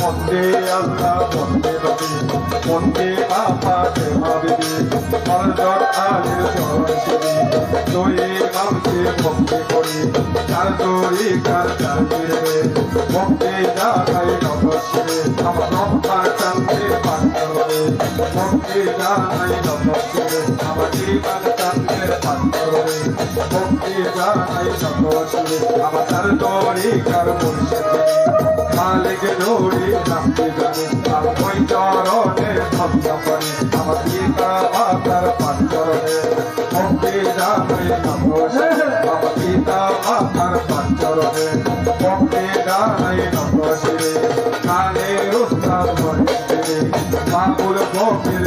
বন্দে আল্লাহ বন্দে রবি বন্দে মাতা প্রেমা বিবি হরদর আলের চরণশিবি দই মামকে ভক্তি করি, তার দই কার চার ভক্তি জাগাই নবশিবে জাগাই নবশিবে আমার জীবন চান্দে পান্তরে ভক্তি জাগাই নবশিবে আমার তার দই কার মুর্শিদে মালিক দৌড়ি নামতে জানে আমি ওই চরণে ভক্ত করে আমার পিতা মাতার পাঞ্চরণে ভক্তি জানাই নমস্তে আমার পিতা মাতার পাঞ্চরণে ভক্তি জানাই নমস্তে কানে উস্তাদ মনে মাকুল ভক্তির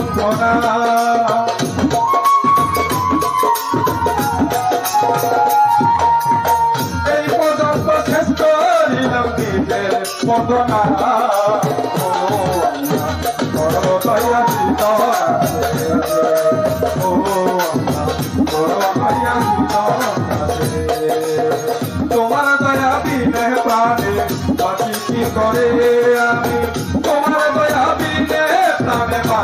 বন্ধনা এই পর্যন্ত শেষ করিলাম নিজের দিত তোমার দয়া বিনে প্রাণে বাঁচি করে আমি? তোমার দয়া বিনে প্রাণে